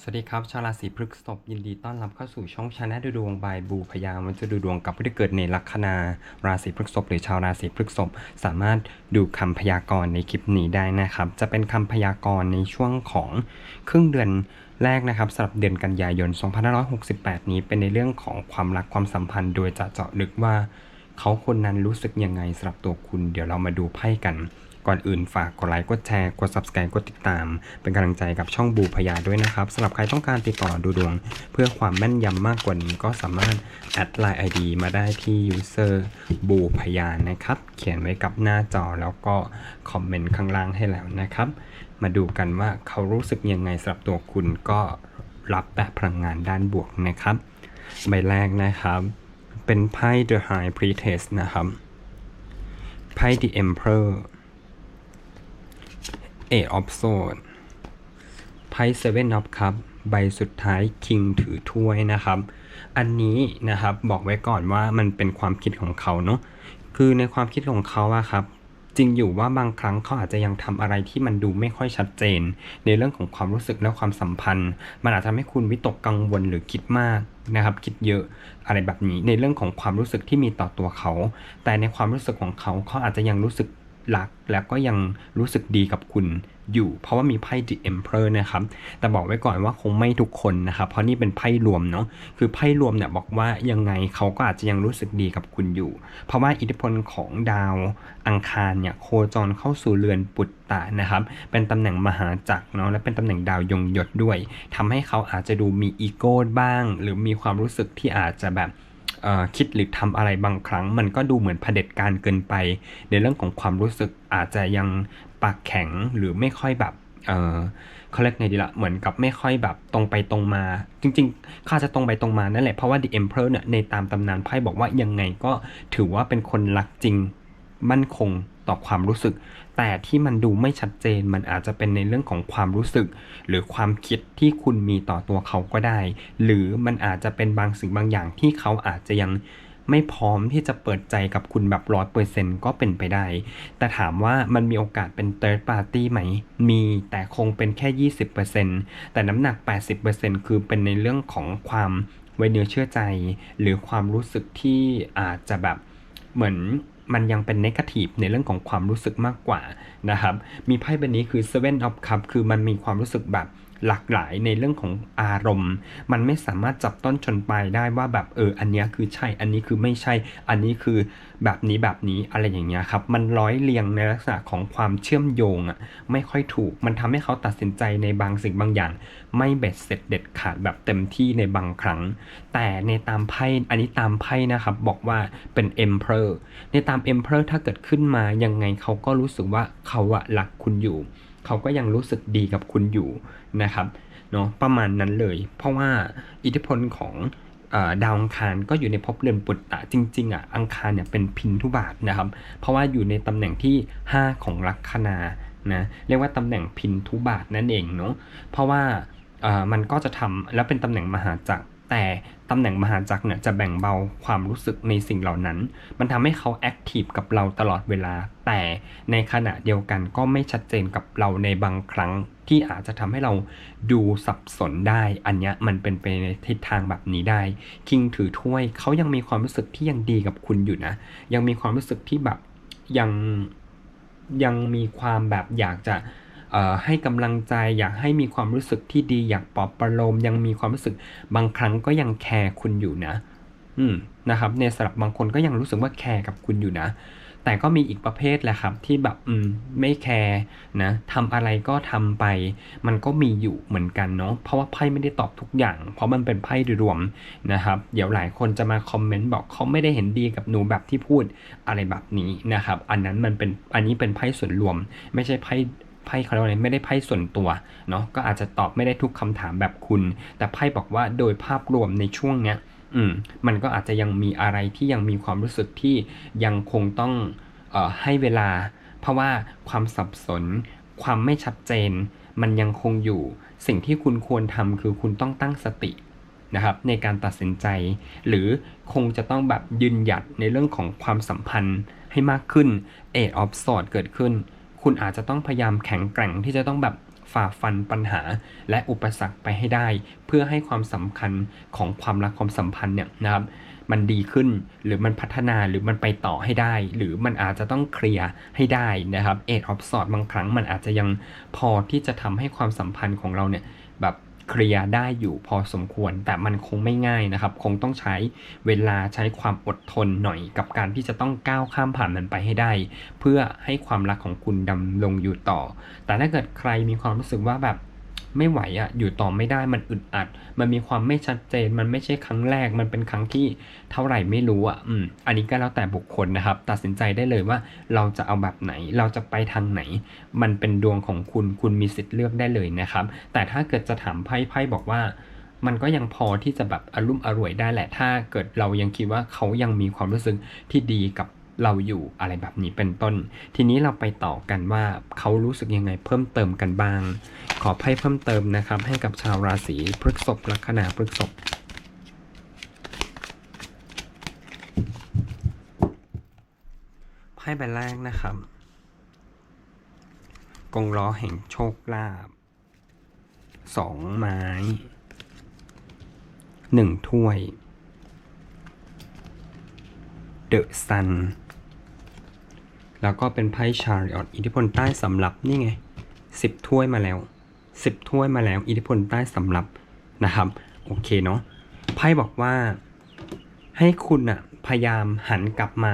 สวัสดีครับ ชาวราศีพฤษภยินดีต้อนรับเข้าสู่ช่องชาแนลดูดวงบายบูพยามันจะดูดวงกับผู้ที่เกิดในลัคนาราศีพฤษภหรือชาวราศีพฤษภสามารถดูคำพยากรณ์ในคลิปนี้ได้นะครับ จะเป็นคำพยากรณ์ในช่วงของครึ่งเดือนแรกนะครับสำหรับเดือนกันยายน 2568 นี้เป็นในเรื่องของความรักความสัมพันธ์ โดยจะเจาะลึกว่า เขาคนนั้นรู้สึกยังไงสำหรับตัวคุณ เดี๋ยวเรามาดูไพ่กัน ก่อนอื่นฝากกดไลค์ กดแชร์ กด subscribe กดติดตาม เป็นกำลังใจกับช่องบูพยาด้วยนะครับสำหรับใครต้องการติดต่อดูดวง เพื่อความแม่นยำมากกว่านี้ก็สามารถแอดไลน์ ID มาได้ที่ user บูพยานะครับ เขียนไว้กับหน้าจอแล้วก็คอมเมนต์ข้างล่างให้แล้วนะครับ มาดูกันว่าเขารู้สึกยังไงสำหรับตัวคุณก็รับแบบพลังงานด้านบวกนะครับ ใบแรกนะครับ เป็นไพ่ The High Priestess นะครับไพ่ The Emperor Eight of Swords ไพ่ Seven of Cups ใบสุดท้าย King ถือถ้วยนะครับ อันนี้นะครับบอกไว้ก่อนว่ามันเป็นความคิดของเขาเนาะคือในความคิดของเขาอะครับจริงอยู่ว่าบางครั้งเขาอาจจะยังทำอะไรที่มันดูไม่ค่อยชัดเจน ในเรื่องของความรู้สึกและความสัมพันธ์ มันอาจจะทำให้คุณวิตกกังวลหรือคิดมากนะครับ คิดเยอะอะไรแบบนี้ในเรื่องของความรู้สึกที่มีต่อตัวเขา แต่ในความรู้สึกของเขาเขาอาจจะยังรู้สึก รักแล้วก็ยังรู้สึกดีกับคุณอยู่ เพราะว่ามีไพ่ The Emperor นะครับ แต่บอกไว้ก่อนว่าคงไม่ทุกคนนะครับ เพราะนี่เป็นไพ่รวมเนาะ คือไพ่รวมเนี่ยบอกว่ายังไงเขาก็อาจจะยังรู้สึกดีกับคุณอยู่ เพราะว่าอิทธิพลของดาวอังคารเนี่ยโคจรเข้าสู่เรือนปุตตะนะครับ เป็นตำแหน่งมหาจักรเนาะ และเป็นตำแหน่งดาวยงยศด้วยทำให้เขาอาจจะดูมีอีโก้บ้าง หรือมีความรู้สึกที่อาจจะแบบ คิดหรือทำอะไรบางครั้ง มันก็ดูเหมือนเผด็จการเกินไป ในเรื่องของความรู้สึกอาจจะยังปากแข็งหรือไม่ค่อยแบบเออเขาเรียกไงดีละเหมือนกับไม่ค่อยแบบตรงไปตรงมา จริงๆข้าจะตรงไปตรงมานั่นแหละ เพราะว่า The Emperor เนี่ยในตามตำนานไพ่บอกว่ายังไงก็ถือว่าเป็นคนรักจริง มั่นคงต่อความรู้สึก แต่ที่มันดูไม่ชัดเจนมันอาจจะเป็นในเรื่องของความรู้สึก หรือความคิดที่คุณมีต่อตัวเขาก็ได้ หรือมันอาจจะเป็นบางสิ่งบางอย่างที่เขาอาจจะยังไม่พร้อมที่จะเปิดใจกับคุณแบบร้อยเปอร์เซ็นก็เป็นไปได้ แต่ถามว่ามันมีโอกาสเป็น third party ไหม มีแต่คงเป็นแค่ 20%แต่น้ำหนัก 80%คือเป็นในเรื่องของความไว้เนื้อเชื่อใจ หรือความรู้สึกที่อาจจะแบบเหมือน มันยังเป็นนกาทีฟในเรื่องของความรู้สึกมากกว่านะครับ มีไพ่ใบนี้คือ Seven of Cups คือมันมีความรู้สึกแบบ หลากหลายในเรื่องของอารมณ์ มันไม่สามารถจับต้นชนปลายได้ว่าแบบเอออันนี้คือใช่อันนี้คือไม่ใช่ อันนี้คือแบบนี้แบบนี้อะไรอย่างเงี้ยครับมันร้อยเรียงในลักษณะของความเชื่อมโยงอะไม่ค่อยถูก มันทำให้เขาตัดสินใจในบางสิ่งบางอย่าง ไม่เบ็ดเสร็จเด็ดขาดแบบเต็มที่ในบางครั้ง แต่ในตามไพ่อันนี้ตามไพ่นะครับบอกว่าเป็น Emperor ในตาม Emperor ถ้าเกิดขึ้นมายังไงเขาก็รู้สึกว่าเขาอะรักคุณอยู่ เขาก็ยังรู้สึกดีกับคุณอยู่นะครับเนาะประมาณนั้นเลย เพราะว่าอิทธิพลของอดาวอังคารก็อยู่ในภพเรือนปุตตะจริงๆอะอังคารเนี่ยเป็นพินทุบาทนะครับ เพราะว่าอยู่ในตำแหน่งที่ 5 ของลัคนานะเรียกว่าตำแหน่งพินทุบาทนั่นเองเนาะเพราะว่ามันก็จะทำแล้วเป็นตำแหน่งมหาจักรแต่ ตำแหน่งมหาจักรเนี่ยจะแบ่งเบาความรู้สึกในสิ่งเหล่านั้น มันทำให้เขาแอคทีฟกับเราตลอดเวลา แต่ในขณะเดียวกันก็ไม่ชัดเจนกับเราในบางครั้งที่อาจจะทำให้เราดูสับสนได้ อันนี้มันเป็นไปในทิศทางแบบนี้ได้ คิงถือถ้วยเขายังมีความรู้สึกที่ยังดีกับคุณอยู่นะ ยังมีความรู้สึกที่แบบยังยังมีความแบบอยากจะ ให้กำลังใจอยากให้มีความรู้สึกที่ดีอยากปลอบประโลมยังมีความรู้สึกบางครั้งก็ยังแคร์คุณอยู่นะ อืมนะครับในสำหรับบางคนก็ยังรู้สึกว่าแคร์กับคุณอยู่นะ แต่ก็มีอีกประเภทแหละครับ ที่แบบอืมไม่แคร์นะทำอะไรก็ทำไป มันก็มีอยู่เหมือนกันเนาะเพราะว่าไพ่ไม่ได้ตอบทุกอย่าง เพราะมันเป็นไพ่โดยรวมนะครับ เดี๋ยวหลายคนจะมาคอมเมนต์บอกเขาไม่ได้เห็นดีกับหนูแบบที่พูดอะไรแบบนี้นะครับ อันนั้นมันเป็นอันนี้เป็นไพ่ส่วนรวม ไม่ใช่ไพ่ ไพ่เขาเรียกว่าอะไรไม่ได้ไพ่ส่วนตัวเนาะก็อาจจะตอบไม่ได้ทุกคำถามแบบคุณ แต่ไพ่บอกว่าโดยภาพรวมในช่วงเนี้ยอืมมันก็อาจจะยังมีอะไรที่ยังมีความรู้สึกที่ยังคงต้องเอ่อให้เวลา เพราะว่าความสับสน ความไม่ชัดเจน มันยังคงอยู่ สิ่งที่คุณควรทำคือคุณต้องตั้งสตินะครับในการตัดสินใจ หรือคงจะต้องแบบยืนหยัดในเรื่องของความสัมพันธ์ให้มากขึ้นเอ of s w o r d เกิดขึ้น คุณอาจจะต้องพยายามแข็งแกร่งที่จะต้องแบบฝ่าฟันปัญหาและอุปสรรคไปให้ได้ เพื่อให้ความสำคัญของความรักความสัมพันธ์เนี่ยนะครับมันดีขึ้นหรือมันพัฒนาหรือมันไปต่อให้ได้ หรือมันอาจจะต้องเคลียร์ให้ได้นะครับเอ็ดออฟสอดบางครั้งมันอาจจะยังพอที่จะทำให้ความสัมพันธ์ของเราเนี่ย เคลียร์ได้อยู่พอสมควร แต่มันคงไม่ง่ายนะครับ คงต้องใช้เวลาใช้ความอดทนหน่อยกับการที่จะต้องก้าวข้ามผ่านมันไปให้ได้ เพื่อให้ความรักของคุณดำรงอยู่ต่อ แต่ถ้าเกิดใครมีความรู้สึกว่าแบบ ไม่ไหวอะอยู่ต่อไม่ได้มันอึดอัด มันมีความไม่ชัดเจน มันไม่ใช่ครั้งแรก มันเป็นครั้งที่เท่าไหร่ไม่รู้อะอืมอันนี้ก็แล้วแต่บุคคลนะครับ ตัดสินใจได้เลยว่าเราจะเอาแบบไหน เราจะไปทางไหน มันเป็นดวงของคุณคุณมีสิทธิ์เลือกได้เลยนะครับ แต่ถ้าเกิดจะถามไพ่ไพ่บอกว่ามันก็ยังพอที่จะแบบอารมุ่มอร่วยได้แหละ ถ้าเกิดเรายังคิดว่าเขายังมีความรู้สึกที่ดีกับ เราอยู่อะไรแบบนี้เป็นต้น ทีนี้เราไปต่อกันว่าเขารู้สึกยังไงเพิ่มเติมกันบ้าง ขอไพ่เพิ่มเติมนะครับ ให้กับชาวราศีพฤษภลัคนาพฤษภไพ่ใบแรกนะครับ กงล้อแห่งโชคลาภสองไม้หนึ่งถ้วยเดอะซัน แล้วก็เป็นไพ่ชาริออตอิทธิพลใต้สำหรับนี่ไงสิบถ้วยมาแล้วสิบถ้วยมาแล้ว อิทธิพลใต้สำหรับนะครับ โอเคเนาะไพ่บอกว่า ให้คุณอะพยายามหันกลับมา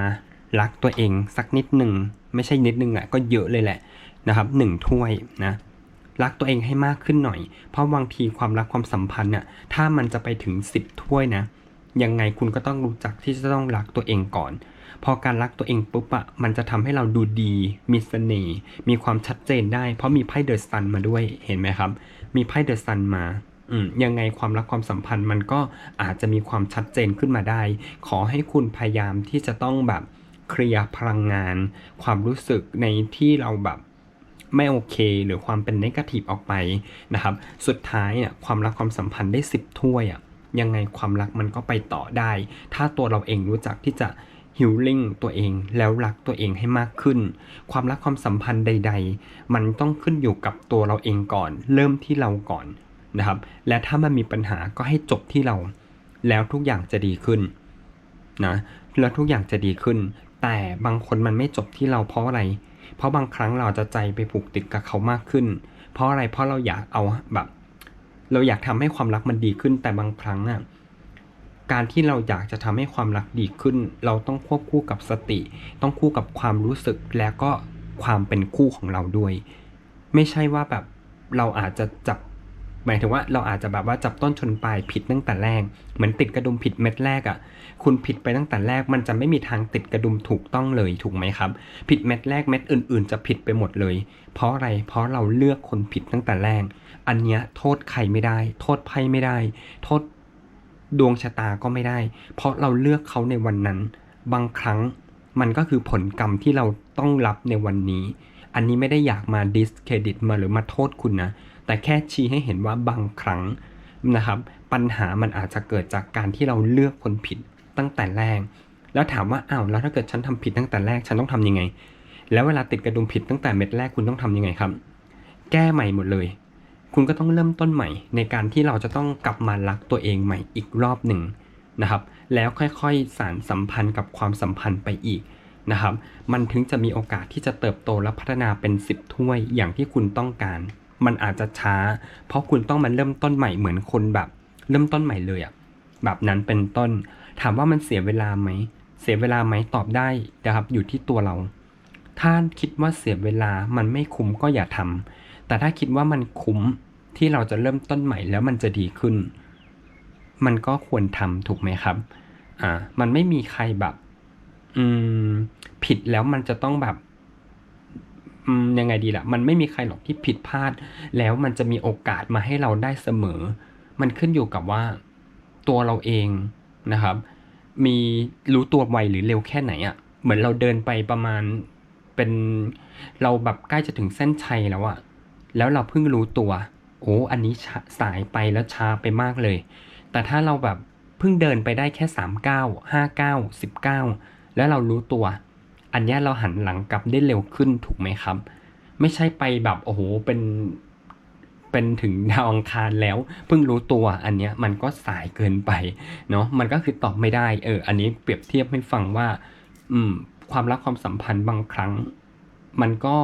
รักตัวเองสักนิดหนึ่งไม่ใช่นิดหนึ่งอะก็เยอะเลยแหละนะครับหนึ่งถ้วยนะรักตัวเองให้มากขึ้นหน่อย เพราะบางทีความรักความสัมพันธ์น่ะ ถ้ามันจะไปถึง 10 ถ้วยนะ ยังไงคุณก็ต้องรู้จักที่จะต้องรักตัวเองก่อน พอการรักตัวเองปุ๊บอะมันจะทำให้เราดูดี มีเสน่ห์มีความชัดเจนได้ เพราะมีไพ่เดอะซันมาด้วยเห็นไหมครับ มีไพ่เดอะซันมาอืมยังไงความรักความสัมพันธ์มันก็อาจจะมีความชัดเจนขึ้นมาได้ ขอให้คุณพยายามที่จะต้องแบบเคลียร์พลังงาน ความรู้สึกในที่เราแบบไม่โอเค หรือความเป็นนกาทีฟออกไปนะครับ สุดท้ายอะความรักความสัมพันธ์ได้ 10 ถ้วยอะยังไงความรักมันก็ไปต่อได้ ถ้าตัวเราเองรู้จักที่จะ ฮิลลิ่งตัวเองแล้วรักตัวเองให้มากขึ้น ความรักความสัมพันธ์ใด ๆ มันต้องขึ้นอยู่กับตัวเราเองก่อน เริ่มที่เราก่อนนะครับ และถ้ามันมีปัญหาก็ให้จบที่เรา แล้วทุกอย่างจะดีขึ้นนะแล้วทุกอย่างจะดีขึ้น แต่บางคนมันไม่จบที่เราเพราะอะไร เพราะบางครั้งเราจะใจไปผูกติดกับเขามากขึ้น เพราะอะไรเพราะเราอยากเอาแบบ เราอยากทำให้ความรักมันดีขึ้นแต่บางครั้งอะ การที่เราอยากจะทำให้ความรักดีขึ้น เราต้องควบคู่กับสติ ต้องคู่กับความรู้สึกแล้วก็ความเป็นคู่ของเราด้วย ไม่ใช่ว่าแบบเราอาจจะจับหมายถึงว่าเราอาจจะแบบว่าจับต้นชนปลายผิดตั้งแต่แรก เหมือนติดกระดุมผิดเม็ดแรกอะ่ะ คุณผิดไปตั้งแต่แรก มันจะไม่มีทางติดกระดุมถูกต้องเลยถูกไหมครับ ผิดเม็ดแรกเม็ดอื่น ๆ จะผิดไปหมดเลย เพราะอะไรเพราะเราเลือกคนผิดตั้งแต่แรก อันเนี้ยโทษใครไม่ได้ โทษไพ่ไม่ได้ โทษ ดวงชะตาก็ไม่ได้ เพราะเราเลือกเขาในวันนั้น บางครั้งมันก็คือผลกรรมที่เราต้องรับในวันนี้ อันนี้ไม่ได้อยากมาดิสเครดิตมาหรือมาโทษคุณนะ แต่แค่ชี้ให้เห็นว่าบางครั้งนะครับปัญหามันอาจจะเกิดจากการที่เราเลือกคนผิดตั้งแต่แรก แล้วถามว่าอ้าวแล้วถ้าเกิดฉันทำผิดตั้งแต่แรกฉันต้องทำยังไง แล้วเวลาติดกระดุมผิดตั้งแต่เม็ดแรกคุณต้องทำยังไงครับ แก้ใหม่หมดเลย คุณก็ต้องเริ่มต้นใหม่ ในการที่เราจะต้องกลับมารักตัวเองใหม่อีกรอบหนึ่งนะครับ แล้วค่อยๆสารสัมพันธ์กับความสัมพันธ์ไปอีกนะครับ มันถึงจะมีโอกาสที่จะเติบโตและพัฒนาเป็น 10 ถ้วยอย่างที่คุณต้องการ มันอาจจะช้า เพราะคุณต้องมาเริ่มต้นใหม่เหมือนคนแบบ เริ่มต้นใหม่เลยอะแบบนั้นเป็นต้น ถามว่ามันเสียเวลาไหม เสียเวลาไหมตอบได้นะครับ อยู่ที่ตัวเรา ถ้าคิดว่าเสียเวลามันไม่คุ้มก็อย่าทำ แต่ถ้าคิดว่ามันคุ้มที่เราจะเริ่มต้นใหม่แล้วมันจะดีขึ้น มันก็ควรทำถูกไหมครับ อ่า มันไม่มีใครแบบ อืม ผิดแล้วมันจะต้องแบบอืมยังไงดีล่ะ มันไม่มีใครหรอกที่ผิดพลาด แล้วมันจะมีโอกาสมาให้เราได้เสมอ มันขึ้นอยู่กับว่าตัวเราเองนะครับ มีรู้ตัวไวหรือเร็วแค่ไหนอะ่ะ เหมือนเราเดินไปประมาณเป็นเราแบบใกล้จะถึงเส้นชัยแล้วอะ แล้วเราเพิ่งรู้ตัว โอ้อันนี้สายไปแล้วช้าไปมากเลย แต่ถ้าเราแบบเพิ่งเดินไปได้แค่สามเก้าห้าเก้าสิบเก้าแล้วเรารู้ตัว อันนี้เราหันหลังกลับได้เร็วขึ้นถูกไหมครับ ไม่ใช่ไปแบบโอ้โหเป็นเป็นถึงดาวอังคารแล้วเพิ่งรู้ตัวอันเนี้ยมันก็สายเกินไปเนาะมันก็คือตอบไม่ได้เอออันนี้เปรียบเทียบให้ฟังว่า อืม ความรักความสัมพันธ์บางครั้ง มันก็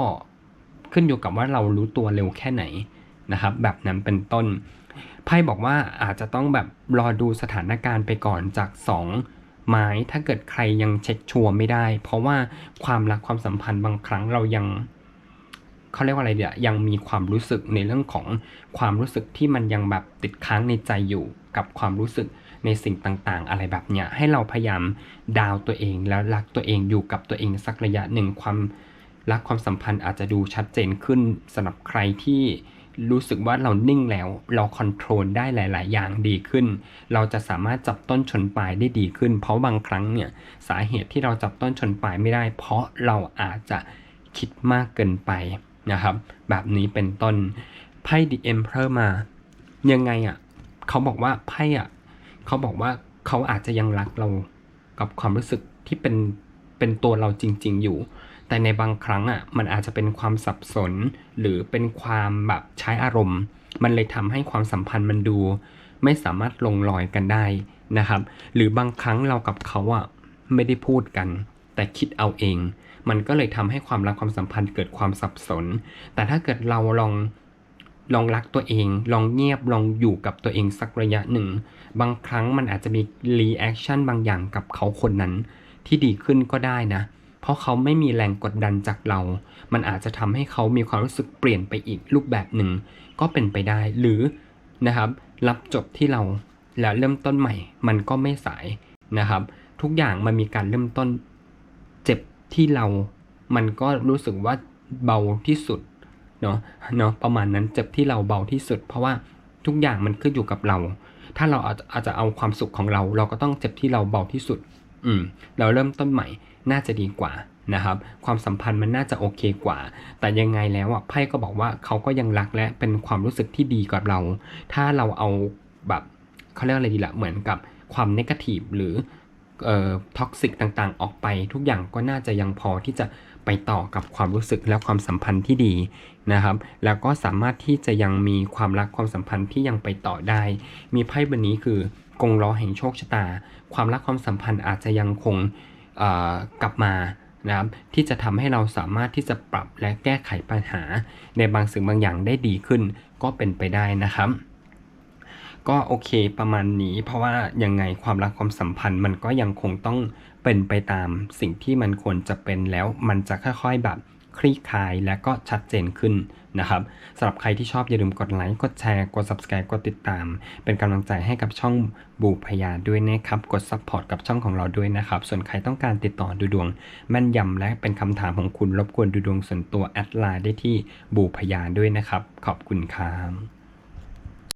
ขึ้นอยู่กับว่าเรารู้ตัวเร็วแค่ไหนนะครับ แบบนั้นเป็นต้นไพ่บอกว่าอาจจะต้องแบบรอดูสถานการณ์ไปก่อนจากสองไม้ถ้าเกิดใครยังเช็คชัวร์ไม่ได้ เพราะว่าความรักความสัมพันธ์บางครั้งเรายังเขาเรียกว่าอะไรเดี๋ยวยังมีความรู้สึกในเรื่องของความรู้สึกที่มันยังแบบติดค้างในใจอยู่กับความรู้สึกในสิ่งต่างๆ อะไรแบบเนี้ยให้เราพยายามดาวตัวเองแล้วรักตัวเองอยู่กับตัวเองสักระยะหนึ่งความ รักความสัมพันธ์อาจจะดูชัดเจนขึ้นสำหรับใครที่รู้สึกว่าเรานิ่งแล้ว เราคอนโทรลได้หลาย ๆ อย่างดีขึ้น เราจะสามารถจับต้นชนปลายได้ดีขึ้น เพราะบางครั้งเนี่ยสาเหตุที่เราจับต้นชนปลายไม่ได้ เพราะเราอาจจะคิดมากเกินไปนะครับ แบบนี้เป็นต้นไพ่ The Emperor มา ยังไงอะเขาบอกว่าไพ่อะเขาบอกว่าเขาอาจจะยังรักเรากับความรู้สึกที่เป็นเป็นตัวเราจริง ๆ อยู่ แต่ในบางครั้งอะมันอาจจะเป็นความสับสน หรือเป็นความแบบใช้อารมณ์ มันเลยทำให้ความสัมพันธ์มันดู ไม่สามารถลงรอยกันได้นะครับ หรือบางครั้งเรากับเขาอะไม่ได้พูดกัน แต่คิดเอาเอง มันก็เลยทำให้ความรักความสัมพันธ์เกิดความสับสน แต่ถ้าเกิดเราลองลองรักตัวเอง ลองเงียบ ลองอยู่กับตัวเองสักระยะหนึ่ง บางครั้งมันอาจจะมีรีแอคชั่นบางอย่างกับเขาคนนั้น ที่ดีขึ้นก็ได้นะ เพราะเขาไม่มีแรงกดดันจากเรา มันอาจจะทำให้เขามีความรู้สึกเปลี่ยนไปอีกรูปแบบหนึ่งก็เป็นไปได้หรือนะครับ รับจบที่เราแล้วเริ่มต้นใหม่ มันก็ไม่สายนะครับ ทุกอย่างมันมีการเริ่มต้นเจ็บที่เรา มันก็รู้สึกว่าเบาที่สุดเนาะเนาะประมาณนั้นเจ็บที่เราเบาที่สุด เพราะว่าทุกอย่างมันขึ้นอยู่กับเรา ถ้าเราอาจอาจจะเอาความสุขของเรา เราก็ต้องเจ็บที่เราเบาที่สุด อืม เราเริ่มต้นใหม่ น่าจะดีกว่านะครับ ความสัมพันธ์มันน่าจะโอเคกว่า แต่ยังไงแล้วอะไพ่ก็บอกว่าเขาก็ยังรักและเป็นความรู้สึกที่ดีกับเรา ถ้าเราเอาแบบเขาเรียกอะไรดีละเหมือนกับความนกาทีฟหรือเอ่อท็อกซิกต่างๆ ออกไป ทุกอย่างก็น่าจะยังพอที่จะไปต่อกับความรู้สึกและความสัมพันธ์ที่ดีนะครับ แล้วก็สามารถที่จะยังมีความรักความสัมพันธ์ที่ยังไปต่อได้ มีไพ่บนนี้คือกงล้อแห่งโชคชะตา ความรักความสัมพันธ์อาจจะยังคง กลับมานะครับที่จะทำให้เราสามารถที่จะปรับและแก้ไขปัญหา ในบางสิ่งบางอย่างได้ดีขึ้น ก็เป็นไปได้นะครับ ก็โอเคประมาณนี้เพราะว่ายังไงความรักความสัมพันธ์มันก็ยังคงต้องเป็นไปตามสิ่งที่มันควรจะเป็นแล้วมันจะค่อยๆแบบ คลี่คลายและก็ชัดเจนขึ้นนะครับสำหรับใครที่ชอบอย่าลืมกดไลค์ กดแชร์ กด subscribe กดติดตาม เป็นกำลังใจให้กับช่องบูพยาด้วยนะครับ กด support กับช่องของเราด้วยนะครับ ส่วนใครต้องการติดต่อดูดวง แม่นยำและเป็นคำถามของคุณรบกวนดูดวงส่วนตัวแอดไลน์ได้ที่บูพยาด้วยนะครับ ขอบคุณครับ